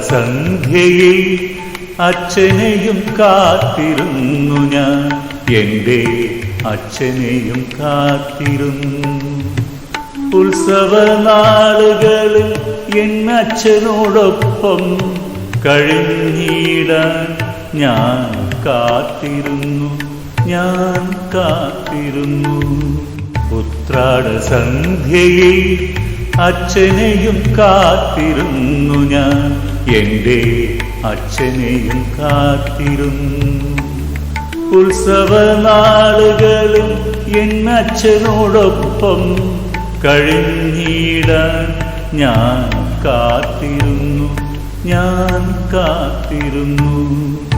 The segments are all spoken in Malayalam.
സന്ധ്യയിൽ അച്ഛനെയും കാത്തിരുന്നു ഞാൻ. എന്റെ അച്ഛനെയും കാത്തിരുന്നു. നാളുകളിൽ അച്ഛനോടൊപ്പം കഴിഞ്ഞിടാൻ ഞാൻ കാത്തിരുന്നു. ഞാൻ കാത്തിരുന്നു. ഉത്രാട സന്ധ്യയിൽ അച്ഛനെയും കാത്തിരുന്നു ഞാൻ. എന്റെ അച്ഛനെയും കാത്തിരുന്നു. എൻ എന്നച്ഛനോടൊപ്പം കഴിഞ്ഞിടാൻ ഞാൻ കാത്തിരുന്നു. ഞാൻ കാത്തിരുന്നു.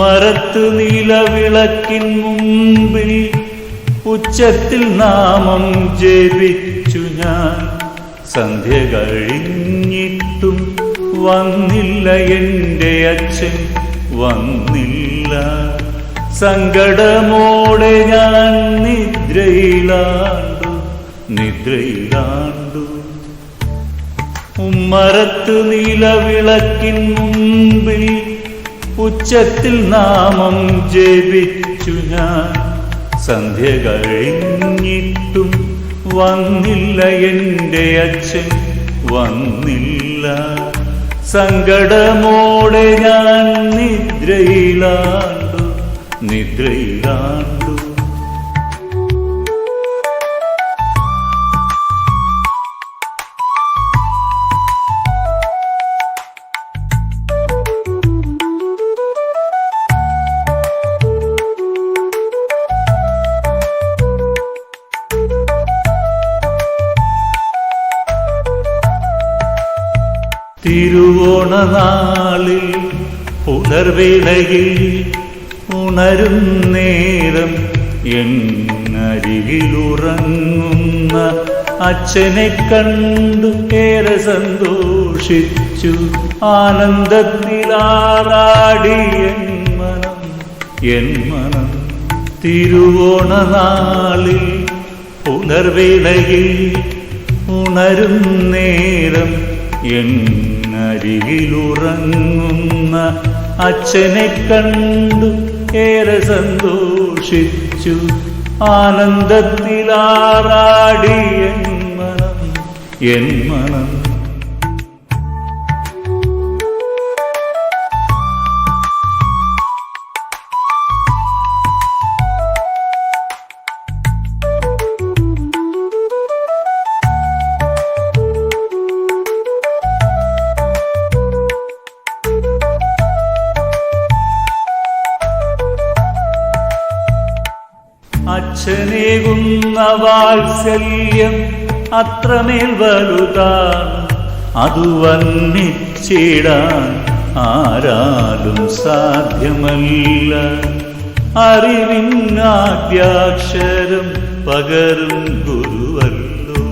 ഉമ്മറത്ത് നീലവിളക്കിൻ മുമ്പിൽ ഉച്ചത്തിൽ നാമം ജപിച്ചു ഞാൻ. സന്ധ്യ കഴിഞ്ഞിട്ടും വന്നില്ല എന്റെ അച്ഛൻ വന്നില്ല. സങ്കടമോടെ ഞാൻ നിദ്രയിലാണ്ടു നിദ്രയിലാണ്ടു. ഉമ്മറത്ത് നീലവിളക്കിൻ മുമ്പിൽ ഉച്ചത്തിൽ നാമം ജപിച്ചു ഞാൻ. സന്ധ്യ കഴിഞ്ഞിട്ടും വന്നില്ല എന്റെ അച്ഛൻ വന്നില്ല. സങ്കടമോടെ ഞാൻ നിദ്രയിലാണ്ടു നിദ്രയിലാണ്ടു. തിരുവോണനാളിൽ പുലർവേളയിൽ ഉണരും നേരം എന്നരികിലുറങ്ങുന്ന അച്ഛനെ കണ്ടു ഏറെ സന്തോഷിച്ചു. ആനന്ദത്തിലാറാടി എൻ മനം എൻ മനം തിരുവോണനാളിൽ പുലർവേളയിൽ ഉണരും നേരം എന്നരികിലുറങ്ങുന്ന അച്ഛനെ കണ്ടു ഏറെ സന്തോഷിച്ചു. ആനന്ദത്തിലാറാടി എൻ മണം എൻ മനം അച്ഛനേകുന്ന വാത്സല്യം അത്രമേൽ വലുതാണ് അതു വന്നിച്ചിടാൻ ആരാലും സാധ്യമല്ല. അറിവിനാദ്യാക്ഷരം പകരും ഗുരുവല്ലോ.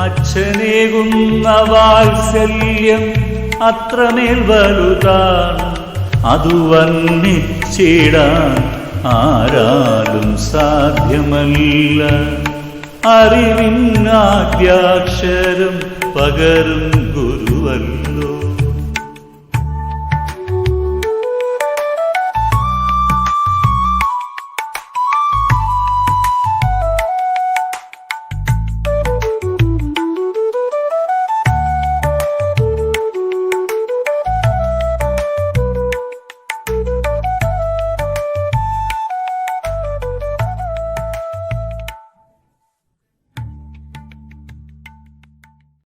അച്ഛനേകുന്ന വാത്സല്യം അത്രമേൽ വലുതാണ് അതു വർണിച്ചിടാൻ ആരാലും സാധ്യമല്ല. അറിവിനാദ്യാക്ഷരം പകരും ഗുരുവല്ലോ.